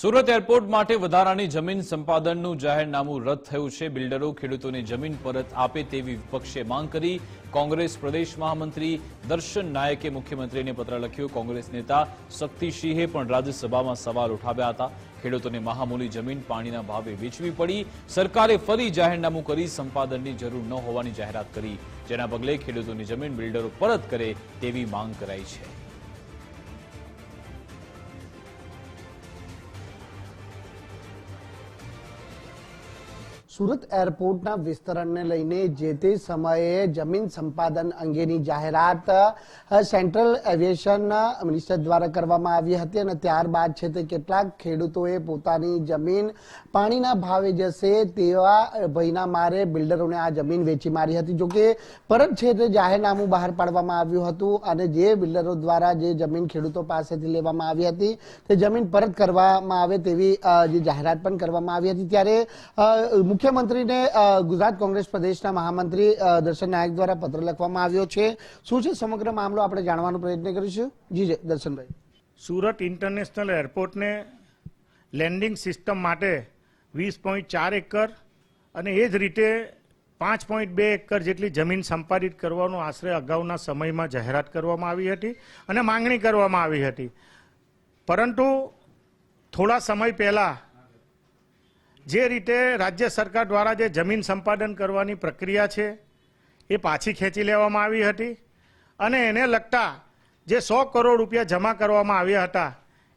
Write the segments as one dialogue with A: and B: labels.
A: Surat airport માટે વધારાની જમીન સંપાદનનું જાહેરનામું રદ થયું છે. બિલ્ડરો ખેડૂતોની જમીન પરત આપે તેવી વિપક્ષે માંગ કરી. કોંગ્રેસ પ્રદેશ મહામંત્રી દર્શન નાયકે મુખ્યમંત્રીને પત્ર લખ્યો. કોંગ્રેસ નેતા શક્તિસિંહે પણ રાજ્યસભામાં સવાલ ઉઠાવ્યા હતા. ખેડૂતોને મહામૂલી જમીન પાણીના ભાવે વેચવી પડી. સરકારે ફરી જાહેરનામું કરી સંપાદનની જરૂર ન હોવાની જાહેરાત કરી. જેના પગલે ખેડૂતોની જમીન બિલ્ડરો પરત કરે તેવી માંગ કરાઈ છે.
B: સુરત એરપોર્ટના વિસ્તરણને લઈને જે તે સમયે જમીન સંપાદન અંગેની જાહેરાત સેન્ટ્રલ એવિએશન મિનિસ્ટર દ્વારા કરવામાં આવી હતી અને ત્યારબાદ છે તે કેટલાક ખેડૂતોએ પોતાની જમીન પાણીના ભાવે જશે તેવા ભયના મારે બિલ્ડરોને આ જમીન વેચી મારી હતી. જોકે પરત છે તે જાહેરનામું બહાર પાડવામાં આવ્યું હતું અને જે બિલ્ડરો દ્વારા જે જમીન ખેડૂતો પાસેથી લેવામાં આવી હતી તે જમીન પરત કરવામાં આવે તેવી જે જાહેરાત પણ કરવામાં આવી હતી. ત્યારે અ, મુખ્યમંત્રીને ગુજરાત કોંગ્રેસ પ્રદેશના મહામંત્રી દર્શન નાયક દ્વારા પત્ર લખવામાં આવ્યો છે. શું છે સમગ્ર મામલો? આપણે જાણવાનો પ્રયત્ન કરીશું. જી, દર્શનભાઈ.
C: સુરત ઇન્ટરનેશનલ એરપોર્ટને લેન્ડિંગ સિસ્ટમ માટે વીસ પોઈન્ટ ચાર એકર અને એ જ રીતે પાંચ પોઈન્ટ બે એકર જેટલી જમીન સંપાદિત કરવાનો આશરે અગાઉના સમયમાં જાહેરાત કરવામાં આવી હતી અને માંગણી કરવામાં આવી હતી. પરંતુ થોડા સમય પહેલાં જે રીતે રાજ્ય સરકાર દ્વારા જે જમીન સંપાદન કરવાની પ્રક્રિયા છે, એ પાછી ખેંચી લેવામાં આવી હતી અને એને લગતા જે સો કરોડ રૂપિયા જમા કરવામાં આવ્યા હતા,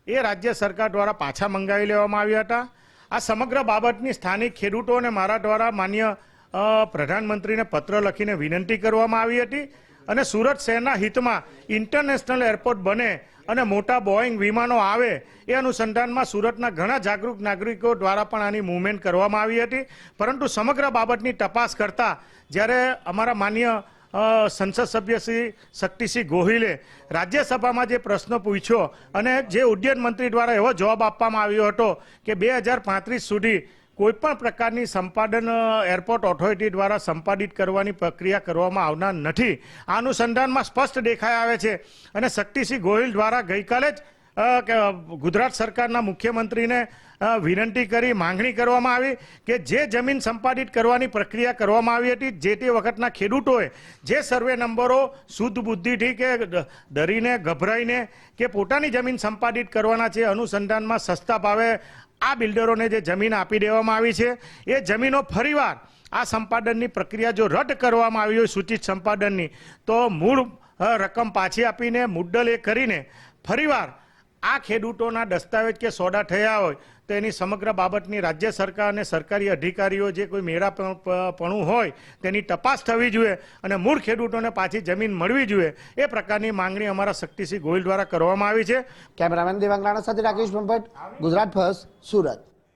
C: એ રાજ્ય સરકાર દ્વારા પાછા મંગાવી લેવામાં આવ્યા હતા. આ સમગ્ર બાબતની સ્થાનિક ખેડૂતો અને મારા દ્વારા માન્ય પ્રધાનમંત્રીને પત્ર લખીને વિનંતી કરવામાં આવી હતી અને સુરત શહેરના હિતમાં ઇન્ટરનેશનલ એરપોર્ટ બને અને મોટા બોઈંગ વિમાનો આવે એ અનુસંધાનમાં સુરતના ઘણા જાગૃત નાગરિકો દ્વારા પણ આની મૂવમેન્ટ કરવામાં આવી હતી. પરંતુ સમગ્ર બાબતની તપાસ કરતા જ્યારે અમારા માન્ય સંસદ સભ્ય શ્રી શક્તિસિંહ ગોહિલે રાજ્યસભામાં જે પ્રશ્ન પૂછ્યો અને જે ઉડ્ડયન મંત્રી દ્વારા એવો જવાબ આપવામાં આવ્યો હતો કે બે હજાર પાંત્રીસ સુધી કોઈપણ પ્રકારની સંપાદન એરપોર્ટ ઓથોરિટી દ્વારા સંપાદિત કરવાની પ્રક્રિયા કરવામાં આવનાર નથી. આ અનુસંધાનમાં સ્પષ્ટ દેખાઈ આવે છે અને શક્તિસિંહ ગોહિલ દ્વારા ગઈકાલે જ ગુજરાત સરકારના મુખ્યમંત્રીને વિનંતી કરી, માંગણી કરવામાં આવી કે જે જમીન સંપાદિત કરવાની પ્રક્રિયા કરવામાં આવી હતી, જે તે વખતના ખેડૂતોએ, જે સર્વે નંબરો શુદ્ધ બુદ્ધિથી કે ડરીને, ગભરાઈને કે પોતાની જમીન સંપાદિત કરવાના છે, અનુસંધાનમાં સસ્તા ભાવે આ બિલ્ડરોને જે જમીન આપી દેવામાં આવી છે, એ જમીનો ફરીવાર આ સંપાદનની પ્રક્રિયા જો રદ કરવામાં આવી હોય સૂચિત સંપાદનની, તો મૂળ રકમ પાછી આપીને, મુદ્દલ એ કરીને ફરીવાર આ ખેડૂતોના દસ્તાવેજ કે સોદા થયા હોય, તો એની સમગ્ર બાબતની રાજ્ય સરકાર અને સરકારી અધિકારીઓ જે કોઈ મેળાપણું હોય, તેની તપાસ થવી જોઈએ અને મૂળ ખેડૂતોને પાછી જમીન મળવી જોઈએ. એ પ્રકારની માંગણી અમારા શક્તિસિંહ ગોહિલ દ્વારા કરવામાં આવી છે.
B: કેમેરામેન દેવાંગ રાણા સાથે રાકેશ ભંભટ ગુજરાત ફર્સ્ટ, સુરત.